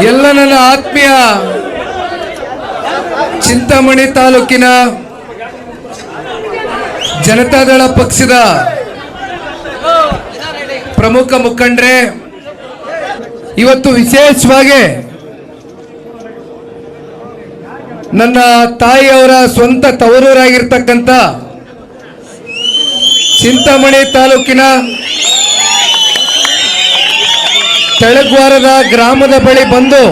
ಎಲ್ಲ ನನ್ನ ಆತ್ಮೀಯ ಚಿಂತಾಮಣಿ ತಾಲೂಕಿನ ಜನತಾದಳ ಪಕ್ಷದ ಪ್ರಮುಖ ಮುಖಂಡ್ರೆ, ಇವತ್ತು ವಿಶೇಷವಾಗಿ ನನ್ನ ತಾಯಿಯವರ ಸ್ವಂತ ತವರೂರಾಗಿರ್ತಕ್ಕಂಥ ಚಿಂತಾಮಣಿ ತಾಲೂಕಿನ ತೆಳಗ್ವಾರದ ಗ್ರಾಮದ ಬಳಿ ಬಂದು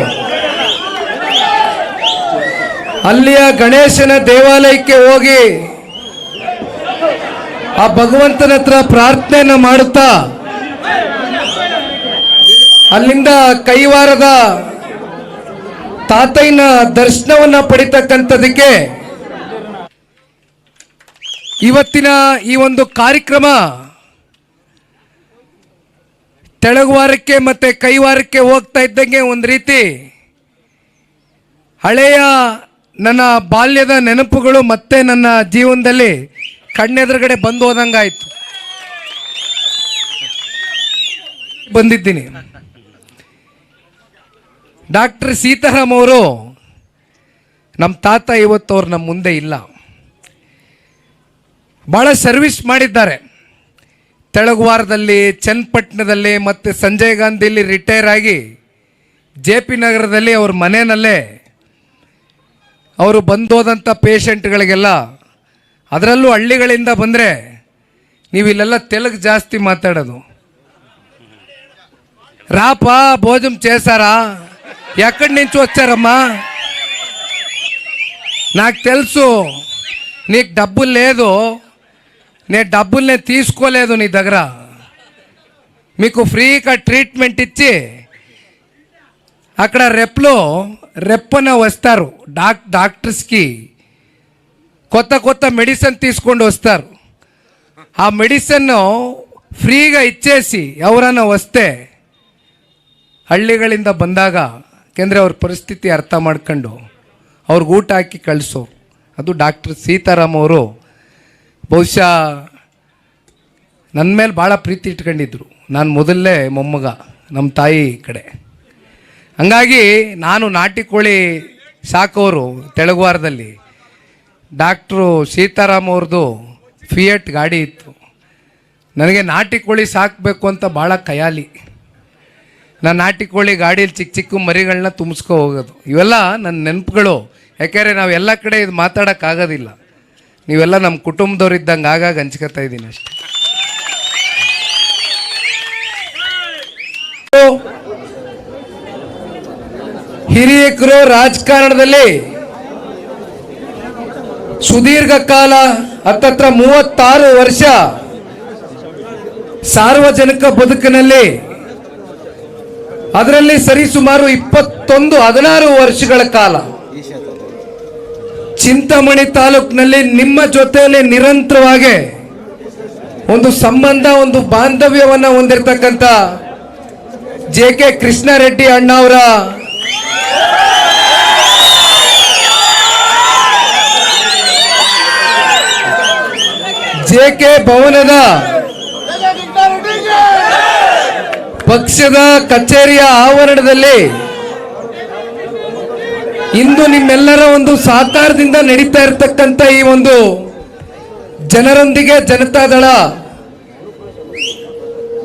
ಅಲ್ಲಿಯ ಗಣೇಶನ ದೇವಾಲಯಕ್ಕೆ ಹೋಗಿ ಆ ಭಗವಂತನ ಹತ್ರ ಪ್ರಾರ್ಥನೆಯನ್ನ ಮಾಡುತ್ತಾ ಅಲ್ಲಿಂದ ಕೈವಾರದ ತಾತಯ್ಯನ ದರ್ಶನವನ್ನ ಪಡಿತಕ್ಕಂಥದಕ್ಕೆ ಇವತ್ತಿನ ಈ ಒಂದು ಕಾರ್ಯಕ್ರಮ ತೆಳಗುವಾರಕ್ಕೆ ಮತ್ತೆ ಕೈವಾರಕ್ಕೆ ಹೋಗ್ತಾ ಇದ್ದಂಗೆ ಒಂದು ರೀತಿ ಹಳೆಯ ನನ್ನ ಬಾಲ್ಯದ ನೆನಪುಗಳು ಮತ್ತೆ ನನ್ನ ಜೀವನದಲ್ಲಿ ಕಣ್ಣೆದುರುಗಡೆ ಬಂದು ಹೋದಂಗಾಯ್ತು. ಬಂದಿದ್ದೀನಿ. ಡಾಕ್ಟರ್ ಸೀತಾರಾಮ್ ಅವರು ನಮ್ಮ ತಾತ ಇವತ್ತು ಅವ್ರು ನಮ್ಮ ಮುಂದೆ ಇಲ್ಲ. ಭಾಳ ಸರ್ವಿಸ್ ಮಾಡಿದ್ದಾರೆ. ತೆಳಗುವಾರದಲ್ಲಿ ಚನ್ನಪಟ್ಟಣದಲ್ಲಿ ಮತ್ತು ಸಂಜಯ್ ಗಾಂಧಿಲಿ ರಿಟೈರ್ ಆಗಿ ಜೆ ಪಿ ನಗರದಲ್ಲಿ ಅವ್ರ ಮನೆಯಲ್ಲೇ ಅವರು ಬಂದೋದಂಥ ಪೇಷಂಟ್ಗಳಿಗೆಲ್ಲ ಅದರಲ್ಲೂ ಹಳ್ಳಿಗಳಿಂದ ಬಂದರೆ ನೀವು ಇಲ್ಲೆಲ್ಲ ತೆಲುಗು ಜಾಸ್ತಿ మాట్లాడదు రాపా భోజనం చేశారా ఎక్కడి నుంచి వచ్చారమ్మా నాకు తెలుసు నీకు డబ్బులు లేదు నేను డబ్బులు నేను తీసుకోలేదు నీ దగ్గర మీకు ఫ్రీగా ట్రీట్మెంట్ ఇచ్చి అక్కడ రెప్లో రెప్పన వస్తారు డాక్ డాక్టర్స్కి కొత్త కొత్త మెడిసిన్ తీసుకొని వస్తారు ఆ మెడిసిన్ ఫ్రీగా ఇచ్చేసి ఎవరైనా వస్తే ಹಳ್ಳಿಗಳಿಂದ ಬಂದಾಗ ಯಾಕೆಂದರೆ ಅವ್ರ ಪರಿಸ್ಥಿತಿ ಅರ್ಥ ಮಾಡ್ಕೊಂಡು ಅವ್ರಿಗೆ ಊಟ ಹಾಕಿ ಕಳಿಸೋ ಅದು ಡಾಕ್ಟರ್ ಸೀತಾರಾಮ್ ಅವರು ಬಹುಶಃ ನನ್ನ ಮೇಲೆ ಭಾಳ ಪ್ರೀತಿ ಇಟ್ಕೊಂಡಿದ್ರು. ನಾನು ಮೊದಲೇ ಮೊಮ್ಮಗ ನಮ್ಮ ತಾಯಿ ಕಡೆ. ಹಂಗಾಗಿ ನಾನು ನಾಟಿ ಕೋಳಿ ಸಾಕೋರು ತೆಳಗುವಾರದಲ್ಲಿ ಡಾಕ್ಟ್ರು ಸೀತಾರಾಮ್ ಅವ್ರದ್ದು ಫಿಯಟ್ ಗಾಡಿ ಇತ್ತು. ನನಗೆ ನಾಟಿ ಕೋಳಿ ಸಾಕಬೇಕು ಅಂತ ಭಾಳ ಖಯಾಲಿ. ನಾನು ನಾಟಿ ಕೋಳಿ ಗಾಡೀಲಿ ಚಿಕ್ಕ ಚಿಕ್ಕ ಮರಿಗಳನ್ನ ತುಂಬಿಸ್ಕೊ ಹೋಗೋದು. ಇವೆಲ್ಲ ನನ್ನ ನೆನಪುಗಳು. ಯಾಕೆಂದರೆ ನಾವು ಎಲ್ಲ ಕಡೆ ಇದು ಮಾತಾಡೋಕ್ಕಾಗೋದಿಲ್ಲ ನೀವೆಲ್ಲ ನಮ್ಮ ಕುಟುಂಬದವ್ರು ಇದ್ದಂಗೆ ಆಗಾಗ ಹಂಚ್ಕೊತಾ ಇದ್ದೀನಿ ಅಷ್ಟೆ. ಹಿರಿಯಕರು ರಾಜಕಾರಣದಲ್ಲಿ ಸುದೀರ್ಘ ಕಾಲ, ಹತ್ತತ್ರ ಮೂವತ್ತಾರು ವರ್ಷ ಸಾರ್ವಜನಿಕ ಬದುಕಿನಲ್ಲಿ, ಅದರಲ್ಲಿ ಸರಿಸುಮಾರು ಇಪ್ಪತ್ತೊಂದು ಹದಿನಾರು ವರ್ಷಗಳ ಕಾಲ. ಚಿಂತಾಮಣಿ ತಾಲೂಕಿನಲ್ಲಿ ನಿಮ್ಮ ಜೊತೆಯಲ್ಲಿ ನಿರಂತರವಾಗಿ ಒಂದು ಸಂಬಂಧ, ಒಂದು ಬಾಂಧವ್ಯವನ್ನು ಹೊಂದಿರತಕ್ಕಂಥ ಜೆ ಕೆ ಕೃಷ್ಣಾರೆಡ್ಡಿ ಅಣ್ಣ ಅವರ ಜೆ ಕೆ ಭವನದ ಪಕ್ಷದ ಕಚೇರಿಯ ಆವರಣದಲ್ಲಿ ಇಂದು ನಿಮ್ಮೆಲ್ಲರ ಒಂದು ಸಹಕಾರದಿಂದ ನಡೀತಾ ಇರತಕ್ಕಂಥ ಈ ಒಂದು ಜನರೊಂದಿಗೆ ಜನತಾದಳ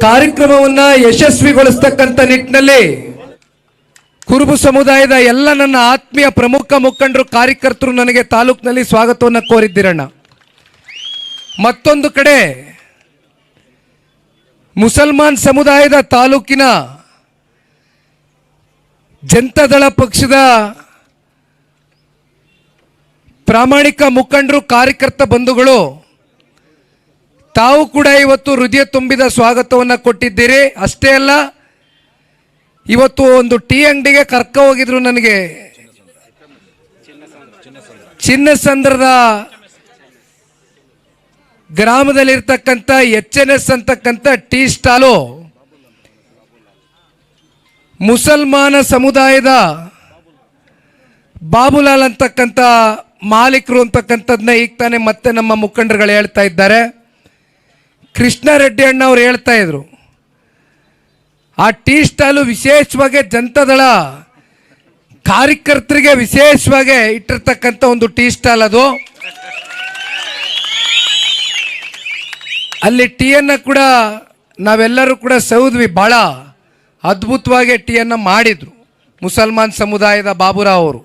ಕಾರ್ಯಕ್ರಮವನ್ನ ಯಶಸ್ವಿಗೊಳಿಸ್ತಕ್ಕಂಥ ನಿಟ್ಟಿನಲ್ಲಿ ಕುರುಬು ಸಮುದಾಯದ ಎಲ್ಲ ನನ್ನ ಆತ್ಮೀಯ ಪ್ರಮುಖ ಮುಖಂಡರು, ಕಾರ್ಯಕರ್ತರು ನನಗೆ ತಾಲೂಕಿನಲ್ಲಿ ಸ್ವಾಗತವನ್ನು ಕೋರಿದ್ದಿರಣ್ಣ. ಮತ್ತೊಂದು ಕಡೆ ಮುಸಲ್ಮಾನ್ ಸಮುದಾಯದ ತಾಲೂಕಿನ ಜನತಾದಳ ಪಕ್ಷದ ಪ್ರಾಮಾಣಿಕ ಮುಖಂಡರು, ಕಾರ್ಯಕರ್ತ ಬಂಧುಗಳು, ತಾವು ಕೂಡ ಇವತ್ತು ಹೃದಯ ತುಂಬಿದ ಸ್ವಾಗತವನ್ನು ಕೊಟ್ಟಿದ್ದೀರಿ. ಅಷ್ಟೇ ಅಲ್ಲ, ಇವತ್ತು ಒಂದು ಟೀ ಅಂಗಡಿಗೆ ಕರ್ಕ ಹೋಗಿದ್ರು ನನಗೆ. ಚಿನ್ನಸಂದ್ರದ ಗ್ರಾಮದಲ್ಲಿರ್ತಕ್ಕಂಥ ಎಚ್ ಎನ್ ಎಸ್ ಅಂತಕ್ಕಂಥ ಟೀ ಸ್ಟಾಲು ಮುಸಲ್ಮಾನ ಸಮುದಾಯದ ಬಾಬುಲಾಲ್ ಅಂತಕ್ಕಂಥ ಮಾಲೀಕರು ಅಂತಕ್ಕಂಥದ್ದನ್ನ ಈಗ ತಾನೇ ಮತ್ತೆ ನಮ್ಮ ಮುಖಂಡರುಗಳು ಹೇಳ್ತಾ ಇದ್ದಾರೆ. ಕೃಷ್ಣಾರೆಡ್ಡಿ ಅಣ್ಣ ಅವ್ರು ಹೇಳ್ತಾ ಇದ್ರು, ಆ ಟೀ ಸ್ಟಾಲು ವಿಶೇಷವಾಗಿ ಜನತಾದಳ ಕಾರ್ಯಕರ್ತರಿಗೆ ವಿಶೇಷವಾಗಿ ಇಟ್ಟಿರ್ತಕ್ಕಂಥ ಒಂದು ಟೀ ಸ್ಟಾಲ್ ಅದು. ಅಲ್ಲಿ ಟೀಯನ್ನು ಕೂಡ ನಾವೆಲ್ಲರೂ ಕೂಡ ಸೌದ್ವಿ ಭಾಳ ಅದ್ಭುತವಾಗಿ ಟೀಯನ್ನು ಮಾಡಿದರು ಮುಸಲ್ಮಾನ್ ಸಮುದಾಯದ ಬಾಬುರಾವ್ ಅವರು.